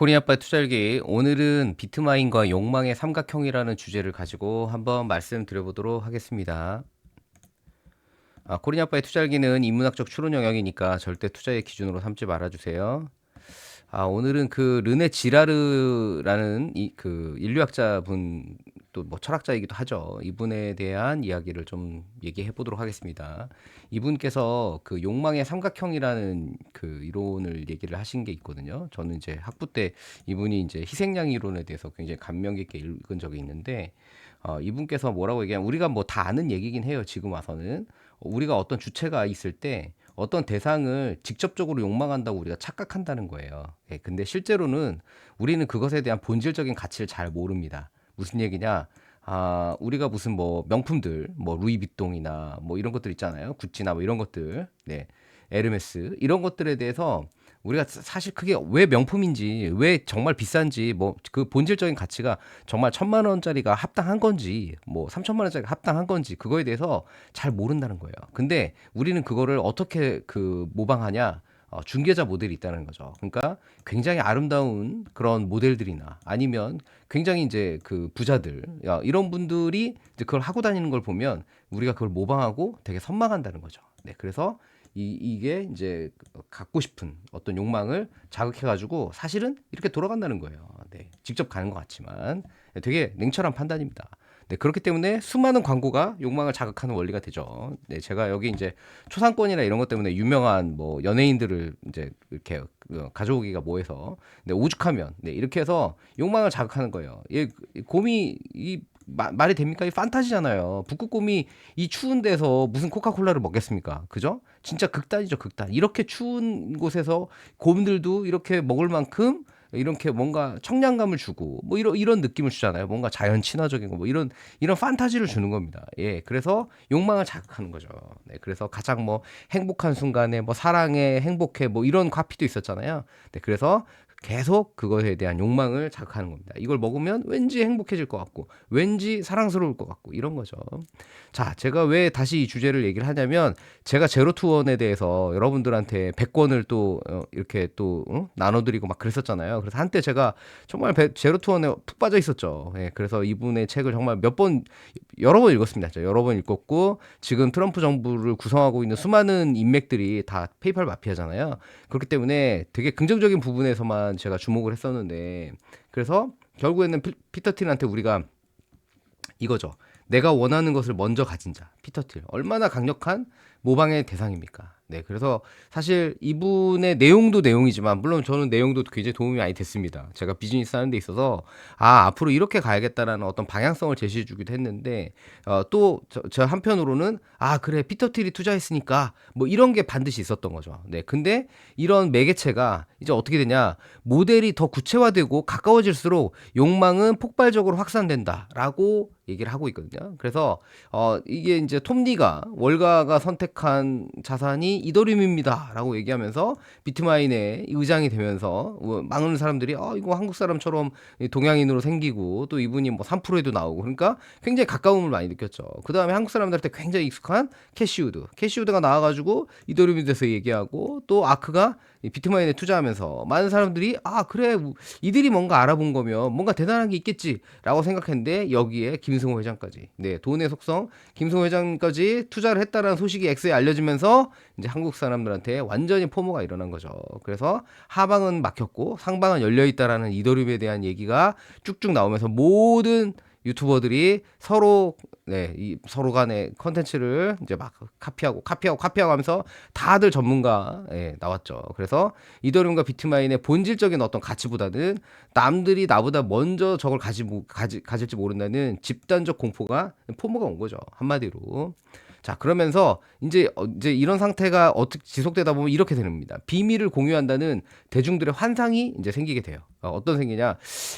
코리아빠 투자일기 오늘은 비트마인과 욕망의 삼각형이라는 주제를 가지고 한번 말씀드려보도록 하겠습니다. 아, 코리아빠의 투자일기는 인문학적 추론 영역이니까 절대 투자의 기준으로 삼지 말아주세요. 아, 오늘은 그 르네 지라르라는 이, 그 인류학자 분, 또 뭐 철학자이기도 하죠. 이분에 대한 이야기를 좀 얘기해 보도록 하겠습니다. 이분께서 그 욕망의 삼각형이라는 그 이론을 얘기를 하신 게 있거든요. 저는 이제 학부 때 이분이 이제 희생양 이론에 대해서 굉장히 감명 깊게 읽은 적이 있는데, 어, 이분께서 뭐라고 얘기하면 우리가 뭐 다 아는 얘기긴 해요. 지금 와서는. 우리가 어떤 주체가 있을 때 어떤 대상을 직접적으로 욕망한다고 우리가 착각한다는 거예요. 예, 근데 실제로는 우리는 그것에 대한 본질적인 가치를 잘 모릅니다. 무슨 얘기냐? 아, 우리가 무슨 뭐 명품들, 뭐 루이비통이나 뭐 이런 것들 있잖아요. 구찌나 뭐 이런 것들, 네, 에르메스 이런 것들에 대해서 우리가 사실 그게 왜 명품인지, 왜 정말 비싼지, 뭐 그 본질적인 가치가 정말 천만 원짜리가 합당한 건지, 뭐 삼천만 원짜리가 합당한 건지 그거에 대해서 잘 모른다는 거예요. 근데 우리는 그거를 어떻게 그 모방하냐? 어, 중개자 모델이 있다는 거죠. 그러니까 굉장히 아름다운 그런 모델들이나 아니면 굉장히 이제 그 부자들 야, 이런 분들이 이제 그걸 하고 다니는 걸 보면 우리가 그걸 모방하고 되게 선망한다는 거죠. 네, 그래서 이, 이게 이제 갖고 싶은 어떤 욕망을 자극해가지고 사실은 이렇게 돌아간다는 거예요. 네, 직접 가는 것 같지만 되게 냉철한 판단입니다. 네, 그렇기 때문에 수많은 광고가 욕망을 자극하는 원리가 되죠. 네, 제가 여기 이제 초상권이나 이런 것 때문에 유명한 뭐 연예인들을 이제 이렇게 가져오기가 뭐해서 네, 오죽하면 네, 이렇게 해서 욕망을 자극하는 거예요. 예, 곰이 이 마, 말이 됩니까? 이 판타지잖아요. 북극곰이 이 추운 데서 무슨 코카콜라를 먹겠습니까? 그죠? 진짜 극단이죠, 극단. 이렇게 추운 곳에서 곰들도 이렇게 먹을 만큼 이렇게 뭔가 청량감을 주고 뭐 이런 이런 느낌을 주잖아요. 뭔가 자연 친화적인 거 뭐 이런 이런 판타지를 주는 겁니다. 예. 그래서 욕망을 자극하는 거죠. 네. 그래서 가장 뭐 행복한 순간에 뭐 사랑해 행복해 뭐 이런 과피도 있었잖아요. 네. 그래서 계속 그것에 대한 욕망을 자극하는 겁니다. 이걸 먹으면 왠지 행복해질 것 같고, 왠지 사랑스러울 것 같고, 이런 거죠. 자, 제가 왜 다시 이 주제를 얘기를 하냐면, 제가 제로투원에 대해서 여러분들한테 100권을 또 어, 이렇게 또 어? 나눠드리고 막 그랬었잖아요. 그래서 한때 제가 정말 제로투원에 푹 빠져 있었죠. 예, 그래서 이분의 책을 정말 몇 번, 여러 번 읽었습니다. 여러 번 읽었고, 지금 트럼프 정부를 구성하고 있는 수많은 인맥들이 다 페이팔 마피아잖아요. 그렇기 때문에 되게 긍정적인 부분에서만 동안 제가 주목을 했었는데 그래서 결국에는 피 터 틸한테 우리가 이거죠. 내가 원하는 것을 먼저 가진 자, 피터 틸. 얼마나 강력한 모방의 대상입니까? 네, 그래서 사실 이분의 내용도 내용이지만 물론 저는 내용도 굉장히 도움이 많이 됐습니다. 제가 비즈니스 하는 데 있어서 아 앞으로 이렇게 가야겠다라는 어떤 방향성을 제시해 주기도 했는데 어, 또저 저 한편으로는 아 그래 피터 틸이 투자했으니까 뭐 이런 게 반드시 있었던 거죠. 네, 근데 이런 매개체가 이제 어떻게 되냐 모델이 더 구체화되고 가까워질수록 욕망은 폭발적으로 확산된다라고 얘기를 하고 있거든요. 그래서 어 이게 이제 톱니가 월가가 선택한 자산이 이더리움입니다라고 얘기하면서 비트마인의 의장이 되면서 뭐 많은 사람들이 아 이거 한국 사람처럼 동양인으로 생기고 또 이분이 뭐 3%에도 나오고 그러니까 굉장히 가까움을 많이 느꼈죠. 그 다음에 한국 사람들한테 굉장히 익숙한 캐시우드, 캐시우드가 나와 가지고 이더리움에 대해서 얘기하고 또 아크가 비트마인에 투자하면서 많은 사람들이 아 그래 이들이 뭔가 알아본 거면 뭔가 대단한 게 있겠지라고 생각했는데 여기에 김 승호 회장까지 네 돈의 속성 김승호 회장까지 투자를 했다라는 소식이 엑스에 알려지면서 이제 한국 사람들한테 완전히 포모가 일어난 거죠. 그래서 하방은 막혔고 상방은 열려 있다라는 이더리움에 대한 얘기가 쭉쭉 나오면서 모든 유튜버들이 서로 네, 이 서로 간의 컨텐츠를 이제 막 카피하고 카피하고 카피하고 하면서 다들 전문가 예, 나왔죠. 그래서 이더리움과 비트마인의 본질적인 어떤 가치보다는 남들이 나보다 먼저 저걸 가지, 가지 가질지 모른다는 집단적 공포가 포모가 온 거죠. 한마디로. 자, 그러면서 이제 어, 이제 이런 상태가 어떻게 지속되다 보면 이렇게 됩니다. 비밀을 공유한다는 대중들의 환상이 이제 생기게 돼요. 어, 떤 생기냐?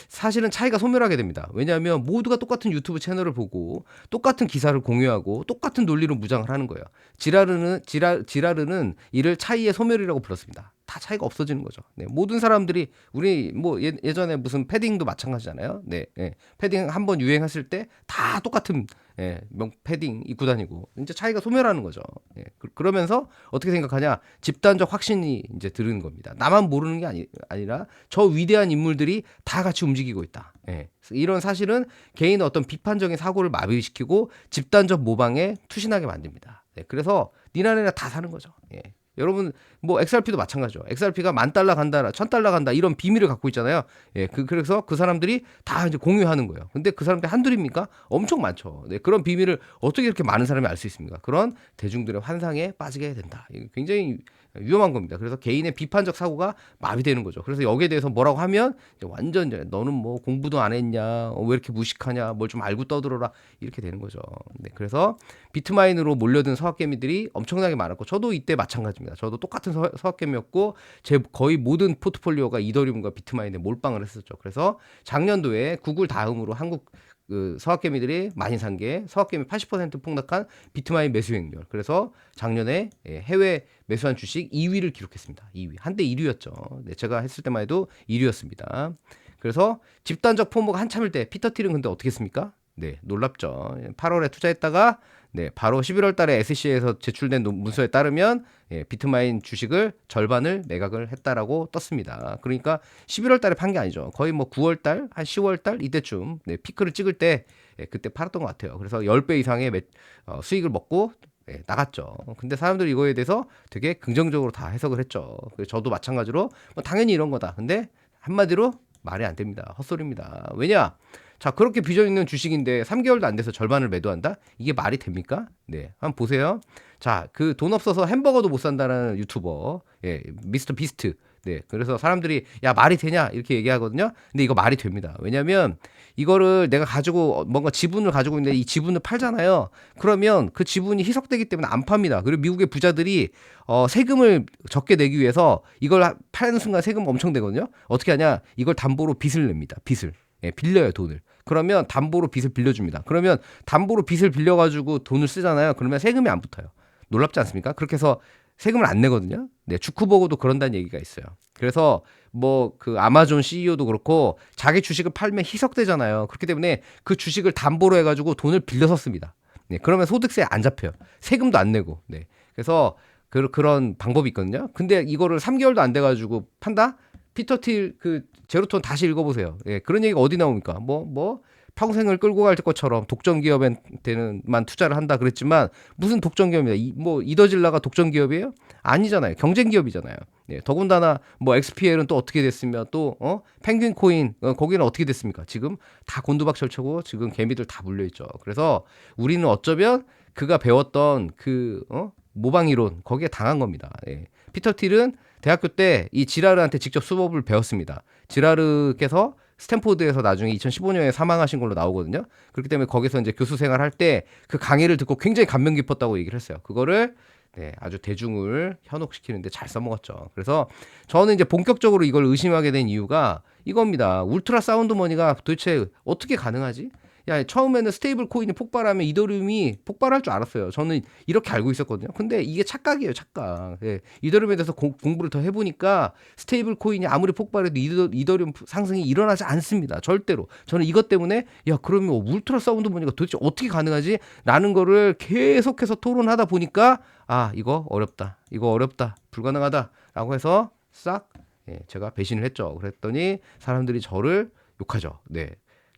사실은 차이가 소멸하게 됩니다. 왜냐하면 모두가 똑같은 유튜브 채널을 보고 똑같은 기사를 공유하고 똑같은 논리로 무장을 하는 거예요. 지라르는 지라 지라르는 이를 차이의 소멸이라고 불렀습니다. 다 차이가 없어지는 거죠. 네, 모든 사람들이 우리 뭐 예, 전에 무슨 패딩도 마찬가지잖아요. 네, 예, 패딩 한 번 유행했을 때 다 똑같은 예, 명 패딩 입고 다니고 이제 차이가 소멸하는 거죠. 예, 그, 러면서 어떻게 생각하냐? 집단적 확신이 이제 들은 겁니다. 나만 모르는 게 아니, 아니라 저 위대한 인물들이 다 같이 움직이고 있다. 예, 이런 사실은 개인의 어떤 비판적인 사고를 마비시키고 집단적 모방에 투신하게 만듭니다. 네, 그래서 니나네나 다 사는 거죠. 예. 여러분 뭐 XRP도 마찬가지죠. XRP가 만 달러 간다, 천 달러 간다 이런 비밀을 갖고 있잖아요. 예, 그 그래서 그 사람들이 다 이제 공유하는 거예요. 근데 그 사람들 한둘입니까? 엄청 많죠. 네, 그런 비밀을 어떻게 이렇게 많은 사람이 알 수 있습니까? 그런 대중들의 환상에 빠지게 된다. 굉장히 위험한 겁니다. 그래서 개인의 비판적 사고가 마비되는 거죠. 그래서 여기에 대해서 뭐라고 하면 완전 너는 뭐 공부도 안 했냐, 어, 왜 이렇게 무식하냐, 뭘 좀 알고 떠들어라 이렇게 되는 거죠. 네, 그래서 비트마인으로 몰려든 서학개미들이 엄청나게 많았고 저도 이때 마찬가지입니다. 저도 똑같은 서, 서학개미였고 제 거의 모든 포트폴리오가 이더리움과 비트마인에 몰빵을 했었죠. 그래서 작년도에 구글 다음으로 한국 그 서학개미들이 많이 산 게 서학개미 80% 폭락한 비트마인 매수 행렬. 그래서 작년에 예, 해외 매수한 주식 2위를 기록했습니다. 2위. 한때 1위였죠. 네, 제가 했을 때만 해도 1위였습니다. 그래서 집단적 포모가 한참일 때 피터 틸은 근데 어떻게 했습니까? 네, 놀랍죠. 8월에 투자했다가 네, 바로 11월 달에 SC에서 제출된 문서에 따르면 예, 비트마인 주식을 절반을 매각을 했다라고 떴습니다. 그러니까 11월 달에 판 게 아니죠. 거의 뭐 9월 달, 한 10월 달 이때쯤 네, 피크를 찍을 때 예, 그때 팔았던 것 같아요. 그래서 10배 이상의 매, 어, 수익을 먹고 예, 나갔죠. 근데 사람들이 이거에 대해서 되게 긍정적으로 다 해석을 했죠. 저도 마찬가지로 뭐 당연히 이런 거다. 근데 한마디로 말이 안 됩니다. 헛소리입니다. 왜냐? 자, 그렇게 비전 있는 주식인데 3개월도 안 돼서 절반을 매도한다? 이게 말이 됩니까? 네. 한번 보세요. 자, 그 돈 없어서 햄버거도 못 산다는 유튜버, 예, 미스터 비스트. 네. 그래서 사람들이 야, 말이 되냐? 이렇게 얘기하거든요. 근데 이거 말이 됩니다. 왜냐면 이거를 내가 가지고 뭔가 지분을 가지고 있는데 이 지분을 팔잖아요. 그러면 그 지분이 희석되기 때문에 안 팝니다. 그리고 미국의 부자들이 어, 세금을 적게 내기 위해서 이걸 파는 순간 세금 엄청 되거든요. 어떻게 하냐? 이걸 담보로 빚을 냅니다. 빚을. 예, 빌려요, 돈을. 그러면 담보로 빚을 빌려줍니다. 그러면 담보로 빚을 빌려가지고 돈을 쓰잖아요. 그러면 세금이 안 붙어요. 놀랍지 않습니까? 그렇게 해서 세금을 안 내거든요. 네, 주쿠버그도 그런다는 얘기가 있어요. 그래서 뭐 그 아마존 CEO도 그렇고 자기 주식을 팔면 희석되잖아요. 그렇기 때문에 그 주식을 담보로 해가지고 돈을 빌려서 씁니다. 네, 그러면 소득세 안 잡혀요. 세금도 안 내고. 네, 그래서 그, 그런 방법이 있거든요. 근데 이거를 3개월도 안 돼가지고 판다? 피터 틸 그 제로톤 다시 읽어보세요. 예, 그런 얘기가 어디 나옵니까? 뭐, 뭐, 평생을 끌고 갈 것처럼 독점 기업한테는만 투자를 한다 그랬지만 무슨 독점 기업이냐? 이, 뭐 이더질라가 독점 기업이에요? 아니잖아요. 경쟁 기업이잖아요. 예, 더군다나 뭐 XPL은 또 어떻게 됐으면 또 어? 펭귄 코인 어, 거기는 어떻게 됐습니까? 지금 다 곤두박질쳐고 지금 개미들 다 물려 있죠. 그래서 우리는 어쩌면 그가 배웠던 그 어? 모방 이론 거기에 당한 겁니다. 예. 피터 틸은 대학교 때 이 지라르한테 직접 수법을 배웠습니다. 지라르께서 스탠포드에서 나중에 2015년에 사망하신 걸로 나오거든요. 그렇기 때문에 거기서 이제 교수 생활할 때 그 강의를 듣고 굉장히 감명 깊었다고 얘기를 했어요. 그거를 네, 아주 대중을 현혹시키는데 잘 써먹었죠. 그래서 저는 이제 본격적으로 이걸 의심하게 된 이유가 이겁니다. 울트라 사운드 머니가 도대체 어떻게 가능하지? 야 처음에는 스테이블 코인이 폭발하면 이더리움이 폭발할 줄 알았어요. 저는 이렇게 알고 있었거든요. 근데 이게 착각이에요, 착각. 예, 이더리움에 대해서 고, 공부를 더 해보니까 스테이블 코인이 아무리 폭발해도 이더, 이더리움 상승이 일어나지 않습니다. 절대로. 저는 이것 때문에 야 그러면 울트라 사운드 보니까 도대체 어떻게 가능하지? 라는 거를 계속해서 토론하다 보니까 아 이거 어렵다, 이거 어렵다, 불가능하다라고 해서 싹 예, 제가 배신을 했죠. 그랬더니 사람들이 저를 욕하죠. 네.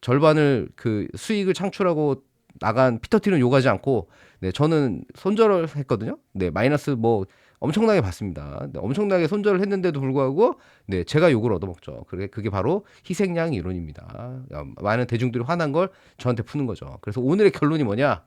절반을 그 수익을 창출하고 나간 피터티는 욕하지 않고 네 저는 손절을 했거든요. 네 마이너스 뭐 엄청나게 받습니다. 네, 엄청나게 손절을 했는데도 불구하고 네 제가 욕을 얻어먹죠. 그게 그게 바로 희생양 이론입니다. 많은 대중들이 화난 걸 저한테 푸는 거죠. 그래서 오늘의 결론이 뭐냐?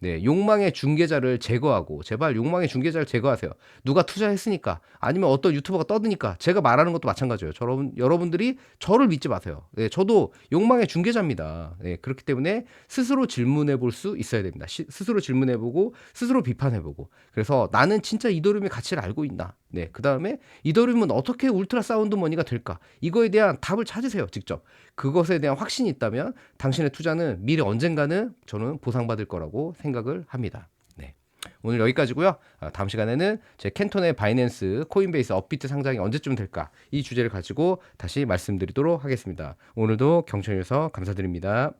네, 욕망의 중개자를 제거하고 제발 욕망의 중개자를 제거하세요. 누가 투자했으니까 아니면 어떤 유튜버가 떠드니까 제가 말하는 것도 마찬가지예요. 여러분 여러분들이 저를 믿지 마세요. 네, 저도 욕망의 중개자입니다. 네, 그렇기 때문에 스스로 질문해 볼 수 있어야 됩니다. 시, 스스로 질문해 보고 스스로 비판해 보고. 그래서 나는 진짜 이더리움의 가치를 알고 있나? 네, 그다음에 이더리움은 어떻게 울트라 사운드 머니가 될까? 이거에 대한 답을 찾으세요, 직접. 그것에 대한 확신이 있다면 당신의 투자는 미래 언젠가는 저는 보상받을 거라고 생각 을 합니다. 네. 오늘 여기까지고요. 아, 다음 시간에는 제 캔톤의 바이낸스, 코인베이스, 업비트 상장이 언제쯤 될까 이 주제를 가지고 다시 말씀드리도록 하겠습니다. 오늘도 경청해 주셔서 감사드립니다.